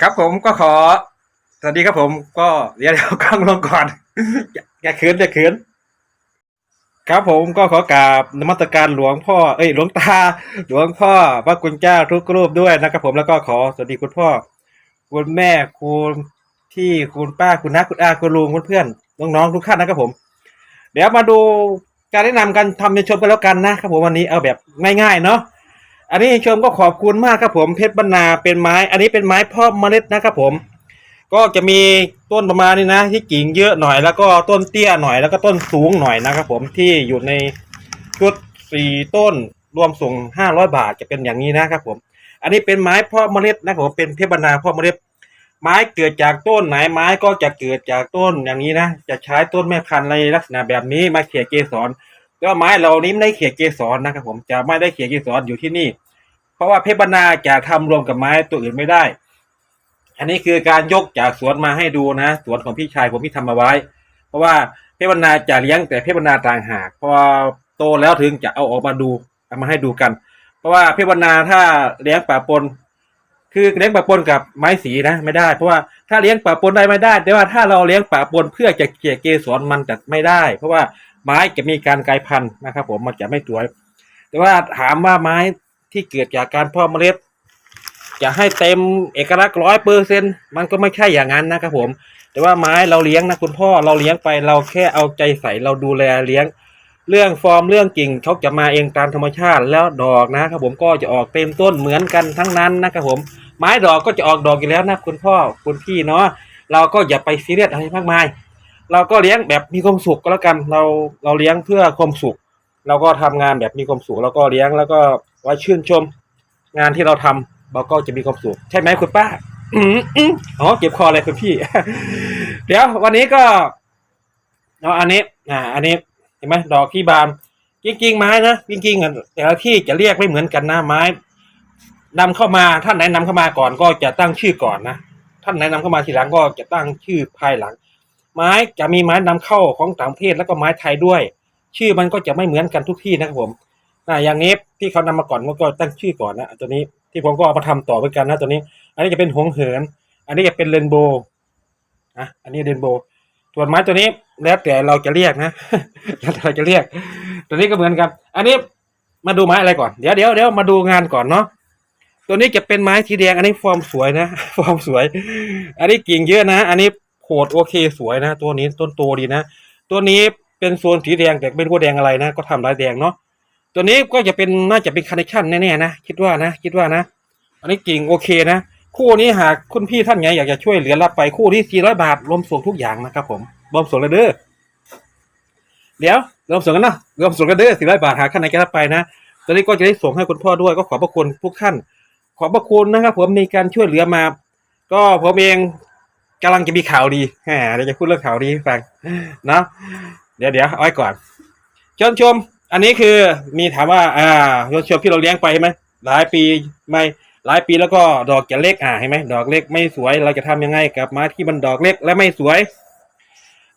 ครับผมก็ขอ สวัสดีครับผมก็เดี๋ยวเดี๋ยวกล้องลงก่อน อย่าเขินอย่าเขินครับผมก็ขอกราบนมัสการหลวงพ่อเอ้ยหลวงตา หลวงพ่อพระคุณเจ้าทุกรูปด้วยนะครับผมแล้วก็ขอสวัสดีคุณพ่อ คุณแม่คุณที่คุณป้าคุณน้าคุณอาคุณลุงคุณเพื่อนน้องๆทุกท่านนะครับผม เดี๋ยวมาดูการแนะนำการทำยนชมกันแล้วกันนะครับผมวันนี้เอาแบบง่ายๆเนาะ อันนี้ชมก็ขอบคุณมากครับผมเพชรบรรณาเป็นไม้ อันนี้เป็นไม้พาะเมล็ดนะครับผม ก็จะมีต้นประมาณนี้นะ ที่กิ่งเยอะหน่อยแล้วก็ต้นเตี้ยหน่อยแล้วก็ต้นสูงหน่อยนะครับผมที่อยู่ในชุดสี่ต้นรวมส่งห้าร้อยบาทจะเป็นอย่างนี้นะครับผม อันนี้เป็นไม้พาะเมล็ดนะครับผมเป็นเพชรบรรณาพาะเมล็ดไม้เกิดจากต้นไหนไม้ก็จะเกิดจากต้นอย่างนี้นะ จะใช้ต้นแม่พันธุ์ในลักษณะแบบนี้มาเขี่ยเกสร แล้วไม้เหล่านี้ไม่ได้เขี่ยเกสรนะครับผมจะไม่ได้เขี่ยเกสรอยู่ที่นี่ เพราะว่าเพชรบรรณาจะทำรวมกับไม้ตัวอื่นไม่ได้ อันนี้คือการยกจากสวนมาให้ดูนะ สวนของพี่ชายผมที่ทำมาไว้ เพราะว่าเพชรบรรณาจะเลี้ยงแต่เพชรบรรณาต่างหากพอโตแล้วถึงจะเอาออกมาดูเอามาให้ดูกัน เพราะว่าเพชรบรรณาถ้าเลี้ยงป่าปนคือเลี้ยงป่าปนกับไม้สีนะไม่ได้ เพราะว่าถ้าเลี้ยงป่าปนได้ไม่ได้ แต่ว่าถ้าเราเลี้ยงป่าปนเพื่อจะเกี่ยเกสรมันจะไม่ได้ เพราะว่า ไม้จะมีการกลายพันธุ์นะครับ ผมมันจะไม่สวย แต่ว่าถามว่าไม้ที่เกิดจากการเพาะเมล็ด จะให้เต็มเอกลักษณ์ร้อยเปอร์เซ็นมันก็ไม่ใช่อย่างนั้นนะครับผม แต่ว่าไม้เราเลี้ยงนะคุณพ่อเราเลี้ยงไปเราแค่เอาใจใส่เราดูแลเลี้ยง เรื่องฟอร์มเรื่องกิ่งเขาจะมาเองตามธรรมชาติแล้วดอกนะครับผมก็จะออกเต็มต้นเหมือนกันทั้งนั้นนะครับผม ไม้ดอกก็จะออกดอกอยู่แล้วนะคุณพ่อคุณพี่เนาะเราก็อย่าไปซีเรียสอะไรมากมาย เราก็เลี้ยงแบบมีความสุขก็แล้วกัน เราเราเลี้ยงเพื่อความสุข เราก็ทำงานแบบมีความสุข แล้วก็เลี้ยงแล้วก็ไว้ชื่นชม งานที่เราทำเราก็จะมีความสุข ใช่ไหมคุณป้าอ๋อเจ็บคอเลยคุณพี่ เดี๋ยว วันนี้ก็เอาอันนี้ อ่า อันนี้เห็นไหมดอกที่บานจริงๆไม้นะจริงๆอะแต่ละที่จะเรียกไม่เหมือนกันนะไม้นำเข้ามาท่านไหนนำเข้ามาก่อนก็จะตั้งชื่อก่อนนะท่านไหนนำเข้ามาทีหลังก็จะตั้งชื่อภายหลัง ไม้จะมีไม้นำเข้าของต่างประเทศแล้วก็ไม้ไทยด้วย ชื่อมันก็จะไม่เหมือนกันทุกที่นะครับผมอ่าอย่างนี้ที่เขานำมาก่อนก็ตั้งชื่อก่อนนะตัวนี้ที่ผมก็เอามาทำต่อเหมือนกันนะตัวนี้ อันนี้จะเป็นหงเหิน อันนี้จะเป็นเรนโบว์อะอันนี้เรนโบว์ส่วนไม้ตัวนี้แล้วแต่เราจะเรียกนะแล้วแต่เราจะเรียก ตัวนี้ก็เหมือนกัน อันนี้มาดูไม้อะไรก่อนเดี๋ยวเดี๋ยวเดี๋ยวมาดูงานก่อนเนาะตัวนี้จะเป็นไม้สีแดงอันนี้ฟอร์มสวยนะฟอร์มสวย อันนี้กิ่งเยอะนะ อันนี้ ขดโอเคสวยนะ ตัวนี้ต้นโตดีนะ ตัวนี้เป็นโซนสีแดงแต่ไม่รู้วแดงอะไรนะ ก็ทำลายแดงเนาะตัวนี้ก็จะเป็นน่าจะเป็นคาร์เนชั่นแน่ๆนะคิดว่านะคิดว่านะ อันนี้กิ่งโอเคนะ คู่นี้หากคุณพี่ท่านไหนอยากจะช่วยเหลือรับไปคู่ที่ 400 บาทรวมส่งทุกอย่างนะครับผมรวมส่งเลยเด้อเดี๋ยวรวมส่งกันเนาะรวมส่งกันเด้อ400 บาทหากท่านไหนจะรับไปนะตอนนี้ก็จะได้ส่งให้คุณพ่อด้วยก็ขอบพระคุณทุกท่าน ขอบพระคุณนะครับผมมีการช่วยเหลือมา ก็ผมเอง กำลังจะมีข่าวดีแหมเดี๋ยวจะพูดเรื่องข่าวดีให้ฟังนะเดี๋ยวเดี๋ยวเอาไว้ก่อนชมชม อันนี้คือมีถามว่า อ่าชมชมที่เราเลี้ยงไปไหมหลายปีไม่หลายปีแล้วก็ดอกจะเล็กอ่าเห็นไหมดอกเล็กไม่สวย เราจะทำยังไงกับไม้ที่มันดอกเล็กและไม่สวย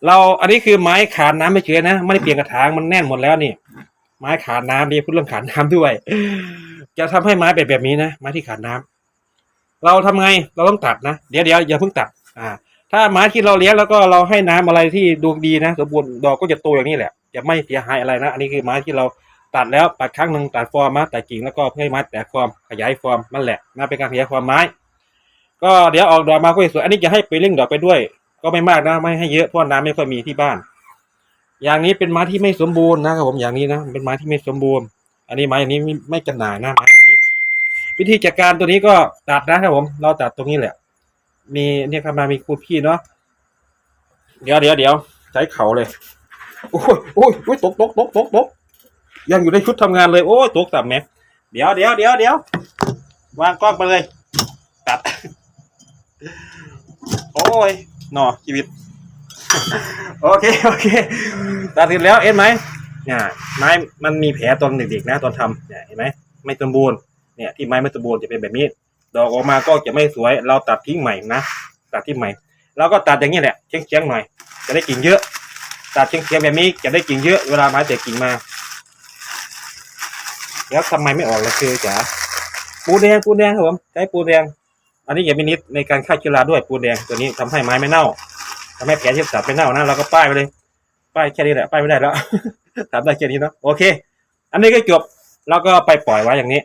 เราอันนี้คือไม้ขาดน้ำไม่เฉยนะไม่ได้เปลี่ยนกระถางมันแน่นหมดแล้วนี่ไม้ขาดน้ำดีพูดเรื่องขาดน้ำด้วย จะทำให้ไม้เป็นแบบนี้นะไม้ที่ขาดน้ำเราทำไงเราต้องตัดนะเดี๋ยวเดี๋ยวอย่าเพิ่งตัด อ่า ถ้าไม้ที่เราเลี้ยงแล้วก็เราให้น้ำอะไรที่ดูดีนะสมบูรณ์ดอกก็จะโตอย่างนี้แหละจะไม่เสียหายอะไรนะ อันนี้คือไม้ที่เราตัดแล้วตัดครั้งหนึ่งตัดฟอร์มมาตัดกิ่งแล้วก็เพื่อให้ไม้แตกฟอร์มขยายฟอร์มนั่นแหละนะเป็นการขยายฟอร์มไม้ ก็เดี๋ยวออกดอกมาก็สวยอันนี้จะให้ไปเร่งดอกไปด้วย ก็ไม่มากนะไม่ให้เยอะเพราะน้ำไม่ค่อยมีที่บ้าน อย่างนี้เป็นไม้ที่ไม่สมบูรณ์นะครับผมอย่างนี้นะเป็นไม้ที่ไม่สมบูรณ์ อันนี้ไม้อย่างนี้ไม่ไม่จำหน่ายนะไม้แบบนี้ วิธีจัดการตัวนี้ก็ตัดนะครับผม เราตัดตรงนี้แหละ มีเนี่ยครับมามีคูพี่เนาะเดี๋ยวเดี๋ยวเดี๋ยวใช้เขาเลย โอ้ยโอ้ยโอ้ยตกตกตกตกตกยังอยู่ในชุดทำงานเลยโอ้ยตกสับแม็กเดี๋ยวเดี๋ยวเดี๋ยวเดี๋ยววางกล้องไปเลยตัดโอ้ยหนอชีวิต โอเคโอเคตัดเสร็จแล้วเห็นไหมเนี่ยไม้มันมีแผลตอนเด็กๆนะตอนทำเนี่ยเห็นไหมไม่สมบูรณ์เนี่ยที่ไม้ไม่สมบูรณ์จะเป็นแบบนี้ ดอกออกมาก็จะไม่สวย เราตัดทิ้งใหม่นะตัดทิ้งใหม่เราก็ตัดอย่างนี้แหละเชียงเชียงๆหน่อย จะได้กิ่งเยอะ ตัดเชียงเชียงๆแบบนี้จะได้กิ่งเยอะเวลาไม้แตกกิ่งมาแล้วทำไมไม่ออกล่ะคือจ๋าปูแดงปูแดงครับผมใช้ปูแดง อันนี้อย่ามีนิดในการฆ่าเชื้อราด้วยปูแดงตัวนี้ทำให้ไม้ไม่เน่าทำให้แผลที่สับไม่เน่านะเราก็ป้ายไปเลย ป้ายแค่นี้แหละป้ายไม่ได้แล้วถามได้แค่นี้เนาะโอเค อันนี้ก็จบเราก็ไปปล่อยไว้อย่างนี้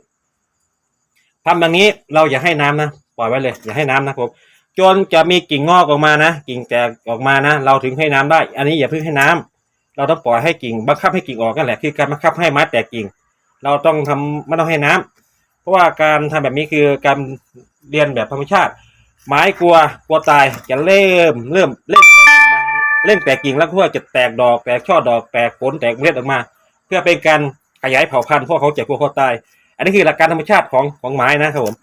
ทำอย่างนี้เราอย่าให้น้ำนะปล่อยไว้เลย อย่าให้น้ำนะครับจนจะมีกิ่งงอกออกมานะ กิ่งแตกออกมานะ เราถึงให้น้ำได้ อันนี้อย่าเพิ่งให้น้ำเราต้องปล่อยให้กิ่งบังคับให้กิ่งออกนั่นแหละคือการบังคับให้ไม้แตกกิ่ง เราต้องทำไม่ต้องให้น้ำเพราะว่าการทำแบบนี้คือการเรียนแบบธรรมชาติ ไม้กลัวกลัวตายจะเริ่มเริ่มเล่นแตกกิ่งมาเล่นแตกกิ่งแล้วเพื่อจะแตกดอกแตกช่อดอกแตกผลแตกเมล็ดออกมา เพื่อเป็นการขยายเผ่าพันธุ์เพราะเขาจะกลัวเขาตาย อันนี้คือหลักการธรรมชาติของของไม้นะครับผม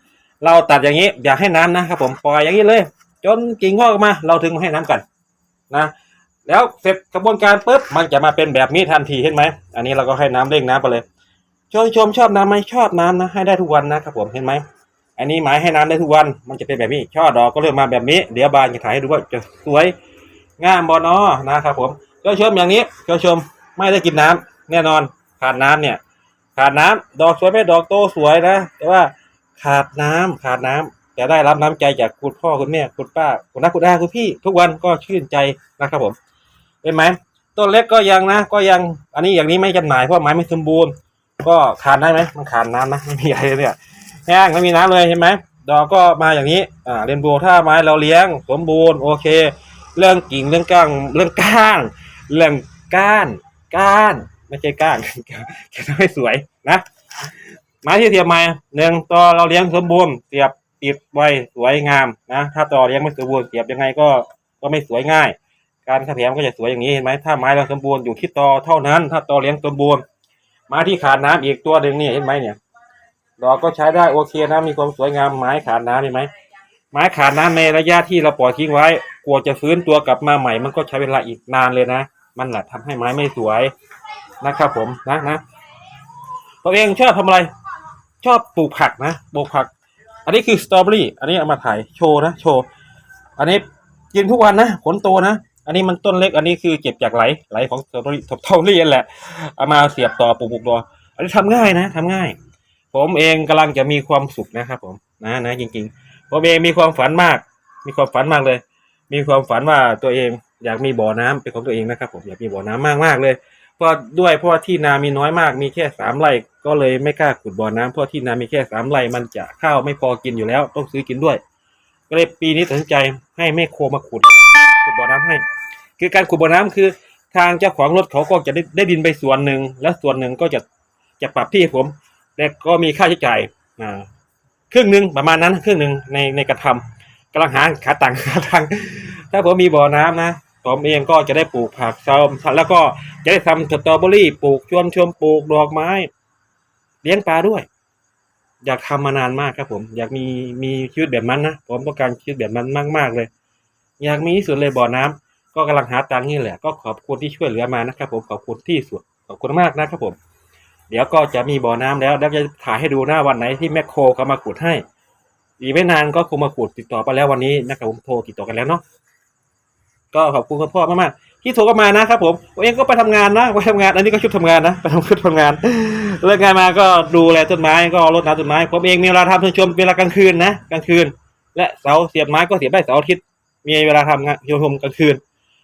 เราตัดอย่างนี้อย่าให้น้ำนะครับผมปล่อยอย่างนี้เลย จนกิ่งงอกออกมา เราถึงให้น้ำกันนะแล้วเสร็จกระบวนการปุ๊บมันจะมาเป็นแบบนี้ทันทีเห็นไหมอันนี้เราก็ให้น้ำเร่งน้ำไปเลยชมชมชอบน้ำไหมชอบน้ำนะให้ได้ทุกวันนะครับผมเห็นไหมอันนี้ไม้ให้น้ำได้ทุกวันมันจะเป็นแบบนี้ ช่อดอกก็เริ่มมาแบบนี้ เดี๋ยวบานจะถ่ายให้ดูว่าจะสวยงามบอนอนะครับผมชมชมอย่างนี้ชมชมไม่ได้กินน้ำแน่นอนขาดน้ำเนี่ย ขาดน้ำดอกสวยไหมดอกโตสวยนะ แต่ว่าขาดน้ำขาดน้ำจะได้รับน้ำใจจากคุณพ่อคุณแม่คุณป้าคุณน้าคุณอาคุณพี่ ทุกวันก็ชื่นใจนะครับผมเห็นไหมต้นเล็กก็ยังนะ ก็ยังอันนี้อย่างนี้ไม่จำหน่ายเพราะไม้ไม่สมบูรณ์ ก็ขาดได้ไหมมันขาดน้ำนะไม่มีอะไรเนี่ยแห้งไม่มีน้ำเลยเห็นไหมดอกก็มาอย่างนี้อ่าเรนโบว์ถ้าไม้เราเลี้ยงสมบูรณ์โอเค เรื่องกิ่งเรื่องก้างเรื่องก้าน เรื่องก้าน ก้าน ไม่ใช่ก้านจะทำให้สวยนะไม้ที่เสียบม้หนึ่งต่อเราเลี้ยงสมบูรณ์เสียบติดไว้สวยงามนะถ้าต่อเลี้ยงไม่สมบูรณ์เสียบยังไงก็ก็ไม่สวยง่าย การขแถมก็จะสวยอย่างนี้เห็นไหมถ้าไม้เราสมบูรณ์อยู่ที่ต่อเท่านั้น ถ้าต่อเลี้ยงสมบูรณ์ไม้ที่ขาดน้ำอีกตัวหนึ่งนี่เห็นไหมเนี่ยดอกก็ใช้ได้โอเคนะมีความสวยงามไม้ขาดน้ำเห็นไหมไม้ขาดน้ำในระยะที่เราปล่อยทิ้งไว้ กลัวจะฟื้นตัวกลับมาใหม่ มันก็ใช้เวลาอีกนานเลยนะ มันแหละทำให้ไม้ไม่สวย นะครับผมนะนะตัวเองชอบทำอะไร ชอบปลูกผักนะปลูกผัก อันนี้คือสตรอเบอรี่อันนี้เอามาถ่ายโชว์นะโชว์อันนี้กินทุกวันนะผลโตนะอันนี้มันต้นเล็กอันนี้คือเก็บจากไหลไหลของสตรอเบอรี่สตรอเบอรี่นั่นแหละเอามาเสียบต่อปลูกปลูกตัวอันนี้ทำง่ายนะทำง่าย ผมเองกำลังจะมีความสุขนะครับ ผมนะนะจริงๆผมเองมีความฝันมาก มีความฝันมากเลย มีความฝันว่าตัวเองอยากมีบ่อน้ำเป็นของตัวเองนะครับ ผมอยากมีบ่อน้ำมากมากๆเลย เพราะด้วยเพราะว่าที่นามีน้อยมากมีแค่สามไร่ก็เลยไม่กล้าขุดบ่อน้ำเพราะที่นามีแค่สามไร่มันจะข้าวไม่พอกินอยู่แล้ว ต้องซื้อกินด้วย ก็เลยปีนี้ตัดสินใจให้แม่โคมาขุดขุดบ่อน้ำให้ คือการขุดบ่อน้ำคือ ทางเจ้าของรถเขาก็จะได้ได้ดินไปส่วนหนึ่งแล้วส่วนหนึ่งก็จะจะปรับที่ผมแต่ก็มีค่าใช้จ่ายอ่าครึ่งหนึ่งประมาณนั้นครึ่งหนึ่งในในกระทำกำลังหาขาตังค์หาตังถ้าผมมีบ่อน้ำนะ ผมเองก็จะได้ปลูกผักชมแล้วก็จะได้ทำสตรอเบอรี่ปลูกชวนชมปลูกดอกไม้ เลี้ยงปลาด้วย อยากทำมานานมากครับผม อยากมีมีชีวิตแบบนั้นนะผมต้องการชีวิตแบบนั้นมาก ๆ เลย อยากมีที่สุดเลยบ่อน้ำก็กำลังหาตังค์นี่แหละ ก็ขอบคุณที่ช่วยเหลือมานะครับ ผมขอบคุณที่สุดขอบคุณมากนะครับผม เดี๋ยวก็จะมีบ่อน้ำแล้วแล้วจะถ่ายให้ดูหน้าวันไหนที่แมคโครเขามาขุดให้อีกไม่นานก็คงมาขุดติดต่อไปแล้ววันนี้นะครับผมโทรติดต่อกันแล้วเนาะ ก็ขอบคุณคุณพ่อมากๆที่โทรเข้ามานะครับผมผมเองก็ไปทำงานนะไปทำงาน อันนี้ก็ชุดทำงานนะไปทำชุดทำงานเลิกงานมาก็ดูแลต้นไม้ก็รดน้ำต้นไม้ผมเองมีเวลาทำเชมชมเวลากลางคืนนะกลางคืน และเสาเสียบไม้ก็เสียบได้เสาร์อาทิตย์มีเวลาทำงานชมชมกลางคืน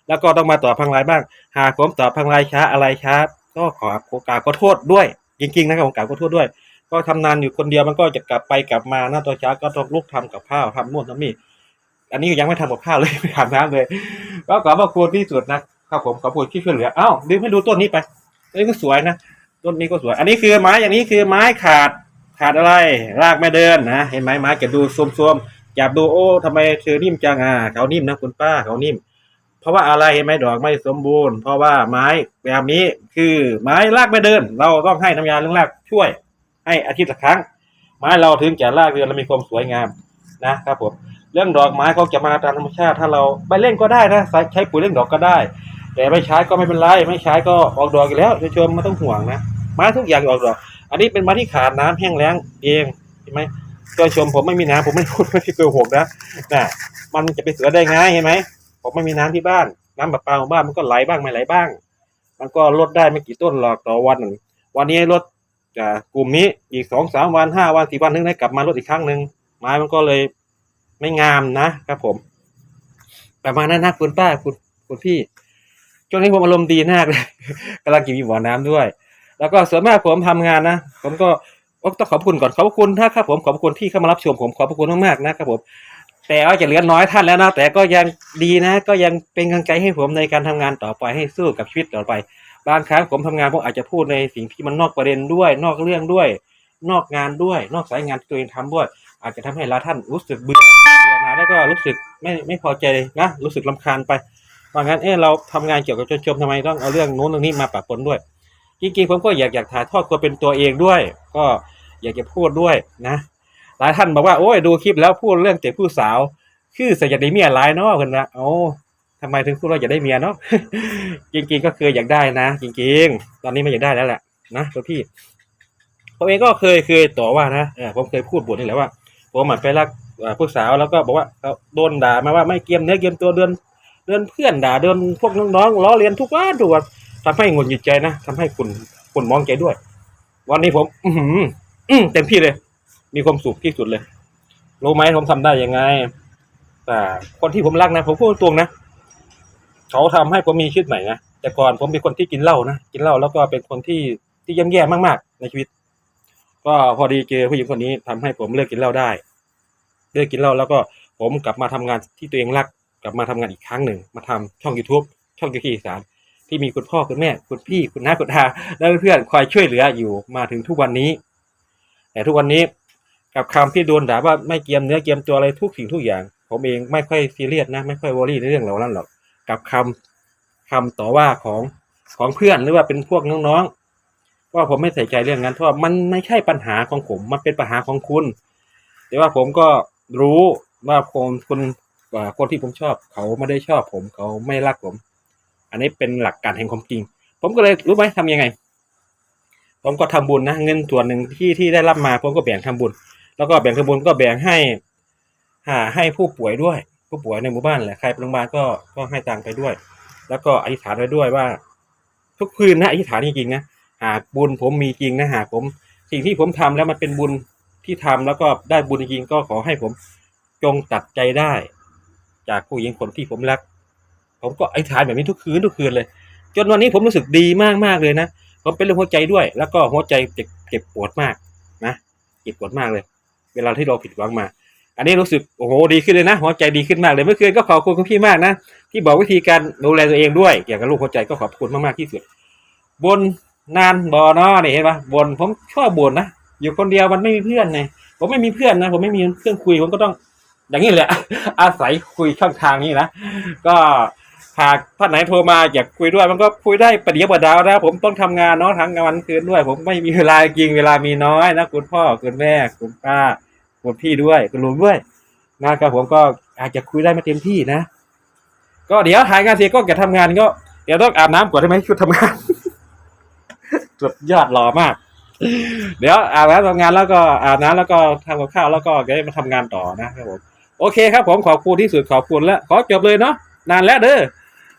แล้วก็ต้องมาต่อพังไลน์บ้าง หากผมต่อพังไลน์ช้าอะไรช้าก็ขอโอกาสขอโทษด้วย จริง ๆ นะครับผมกราบขอโทษด้วย ก็ทำนานอยู่คนเดียวมันก็จะกลับไปกลับมาหน้าตัวช้าก็ต้องลุกทำกับข้าวทำนู่นทำนี่ อันนี้ยังไม่ทำกับข้าวเลยไม่อาบน้ำเลยก็ขอบพระคุณที่สุดนะครับผมขอบคุณที่ช่วยเหลืออ้าวลืมให้ดูต้นนี้ไปต้นนี้ก็สวยนะต้นนี้ก็สวย อันนี้คือไม้อย่างนี้คือไม้ขาดขาดอะไรรากไม่เดินนะเห็นไหมไม้จะดูซวมๆจับดูโอ้ทำไมเธอนิ่มจังอะเขานิ่มนะคุณป้าเขานิ่ม เพราะว่าอะไรเห็นไหมดอกไม่สมบูรณ์ เพราะว่าไม้แบบนี้คือไม้รากไม่เดิน เราต้องให้น้ำยาเรื่องรากช่วย ให้อาทิตย์ละครั้ง ไม้เราถึงจะรากเดินและมีความสวยงามนะครับผม เรื่องดอกไม้เขาจะมาตามธรรมชาติ ถ้าเราไปเล่นก็ได้นะใช้ปุ๋ยเล่นดอกก็ได้ แต่ไม่ใช้ก็ไม่เป็นไรไม่ใช้ก็ออกดอกอยู่แล้วชมไม่ต้องห่วงนะไม้ทุกอย่างออกดอก อันนี้เป็นไม้ที่ขาดน้ำแห้งแล้งเองเห็นไหมตัวชมผมไม่มีน้ำผมไม่พูดไม่ได้โกหกนะน่ะมันจะไปเสือได้ไงเห็นไหมผมไม่มีน้ำที่บ้าน น้ำประปาของบ้านมันก็ไหลบ้างไม่ไหลบ้าง มันก็ลดได้ไม่กี่ต้นหรอกต่อวันวันนี้ลดจากกลุ่มนี้อีกสองสามวันห้าวันสี่วันถึงได้กลับมาลดอีกครั้งหนึ่งไม้มันก็เลย ไม่งามนะครับผมประมาณนั้นนะคุณป้าคุณคุณพี่ช่วงนี้ผมอารมณ์ดีมากเลยกำลังกินบ่อน้ำด้วย แล้วก็ส่วนมากผมทำงานนะผมก็ต้องขอบคุณก่อนขอบคุณนะครับผมขอบคุณที่เข้ามารับชมผมขอบคุณมากๆนะครับผมแต่ว่าจะเหลือน้อยท่านแล้วนะแต่ก็ยังดีนะ ก็ยังเป็นกำลังใจให้ผมในการทำงานต่อไปให้สู้กับชีวิตต่อไป บางครั้งผมทำงานผมอาจจะพูดในสิ่งที่มันนอกประเด็นด้วย นอกเรื่องด้วย นอกงานด้วย นอกสายงานที่ตัวเองทำด้วย อาจจะทำให้หลายท่านรู้สึกเบื่อเบื่อหนาแล้วก็รู้สึกไม่ไม่พอใจนะรู้สึกลำคาญไปบางงั้นเออเราทำงานเกี่ยวกับชนชมทำไมต้องเอาเรื่องโน้นเรื่องนี้มาปะปนด้วย จริงๆผมก็อยากอยากถ่ายทอดความเป็นตัวเองด้วย ก็อยากจะพูดด้วยนะ หลายท่านบอกว่าโอ้ยดูคลิปแล้วพูดเรื่องเด็กผู้สาว คือสยดได้เมียหลายเนาะเพิ่นว่าโอ้ทำไมถึงพูดว่าอยากได้เมียเนาะจริง ๆ ก็เคืออยากได้นะ จริง ๆ ตอนนี้ไม่อยากได้แล้วแหละนะตัวพี่ผมเองก็เคยเคยต่อว่านะเออผมเคยพูดบทนี่แหละว่า ผมหมันไปรักผู้สาวแล้วก็บอกว่าเขาโดนด่ามาว่าไม่เกียมเนื้อเกียมตัวเดินเดินเพื่อนด่าเดินพวกน้องๆล้อเลียนทุกวันทุกวันทำให้หงุดหงิดใจนะทำให้คุณคุณมองใจด้วย วันนี้ผม อือหืออือเต็มที่เลย มีความสุขที่สุดเลยรู้ไหมผมทำได้ยังไง แต่คนที่ผมรักนะผมพูดตรงนะเขาทำให้ผมมีชีวิตใหม่นะแต่ก่อนผมเป็นคนที่กินเหล้านะกินเหล้าแล้วก็เป็นคนที่ที่ย่ำแย่มากๆ ในชีวิต ก็พอดีเจอผู้หญิงคนนี้ทำให้ผมเลิกกินเหล้าได้ เลิกกินเหล้าแล้วก็ผมกลับมาทำงานที่ตัวเองรัก กลับมาทำงานอีกครั้งหนึ่ง มาทำช่อง youtube ช่องยูคีสามที่มีคุณพ่อคุณแม่คุณพี่คุณน้าคุณอาและเพื่อนคอยช่วยเหลืออยู่มาถึงทุกวันนี้ แต่ทุกวันนี้กับคำที่โดนด่าว่าไม่เกียมเนื้อเกียมตัวอะไรทุกสิ่งทุกอย่าง ผมเองไม่ค่อยซีเรียสนะ ไม่ค่อยวอรี่ในเรื่องเหล่านั้นหรอก กับคำคำต่อว่าของของเพื่อนหรือว่าเป็นพวกน้องๆ ว่าผมไม่ใส่ใจเรื่องนั้นเพราะว่ามันไม่ใช่ปัญหาของผม มันเป็นปัญหาของคุณ แต่ว่าผมก็รู้ว่าคนคนคนที่ผมชอบ เขาไม่ได้ชอบผม เขาไม่รักผม อันนี้เป็นหลักการแห่งความจริง ผมก็เลยรู้ไหมทำยังไง ผมก็ทำบุญนะเงินส่วนหนึ่งที่ที่ได้รับมา ผมก็แบ่งทำบุญ แล้วก็แบ่งทำบุญก็แบ่งให้หาให้ผู้ป่วยด้วย ผู้ป่วยในหมู่บ้านแหละใครไปโรงพยาบาลก็ก็ให้ตังไปด้วย แล้วก็อธิษฐานไว้ด้วยว่า ทุกคืนนะอธิษฐานจริงๆนะ หากบุญผมมีจริงนะหากผม สิ่งที่ผมทำแล้วมันเป็นบุญที่ทำแล้วก็ได้บุญจริงก็ขอให้ผมจงตัดใจได้ จากผู้หญิงคนที่ผมรัก ผมก็ไอธิษฐานแบบนี้ทุกคืนทุกคืนเลย จนวันนี้ผมรู้สึกดีมากมากเลยนะผมเป็นเรื่องหัวใจด้วย แล้วก็หัวใจเจ็บเจ็บปวดมากนะเจ็บปวดมากเลย เวลาที่เราผิดหวังมา อันนี้รู้สึกโอ้โหดีขึ้นเลยนะ หัวใจดีขึ้นมากเลยเมื่อคืนก็ขอบคุณคุณพี่มากนะที่บอกวิธีการดูแลตัวเองด้วยเกี่ยวกับลูกหัวใจก็ขอบคุณมากๆที่สุด บน นานบอนอนี่เห็นปะบนผมชอบบนนะอยู่คนเดียวมันไม่มีเพื่อนไงผมไม่มีเพื่อนนะผมไม่มีเพื่อนคุยผมก็ต้อง อย่างนี้แหละ อาศัยคุยช่องทางนี้นะก็หากท่านไหนโทรมาอยากคุยด้วย มันก็คุยได้ประเดี๋ยวประดาวนะผมต้องทำงานเนาะทั้งวันคืนด้วย ผมไม่มีเวลาจริงเวลามีน้อยนะคุณพ่อคุณแม่คุณป้าคุณพี่ด้วยคุณลุงด้วยนะครับผมก็อาจจะคุยได้ไม่เต็มที่นะ ก็เดี๋ยวถ่ายงานเสร็จก็จะทำงานก็เดี๋ยวต้องอาบน้ำก่อนได้ไหมชุดทำงาน สุดยอดหล่อมาก เดี๋ยวอาบน้ำทำงานแล้วก็อาบน้ำแล้วก็ทำกับข้าวแล้วก็จะได้มาทำงานต่อนะครับผมโอเคครับผมขอบคุณที่สุดขอบคุณแล้วขอจบเลยเนาะนานแล้วเด้อ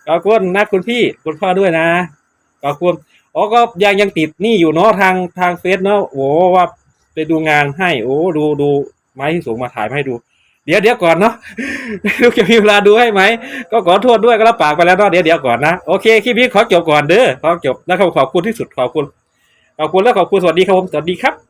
ขอบคุณนะคุณพี่คุณพ่อด้วยนะขอบคุณอ๋อก็ยังยังติดนี่อยู่เนาะทางทางเฟซเนาะโอ้ว่าไปดูงานให้ โอ้ดูดูไม้ที่สูงมาถ่ายมาให้ดู ดี๋ยวเดี๋ยวก่อนเนาะลูกจะมีเวลาดูให้ไหม ก็ขอโทษด้วยก็รับปากไปแล้วเนาะเดี๋ยวเดี๋ยวก่อนนะ โอเคคลิปนี้ขอจบก่อนเด้อขอจบนะครับขอบคุณที่สุดขอบคุณ ขอบคุณแล้วขอบคุณสวัสดีครับผมสวัสดีครับ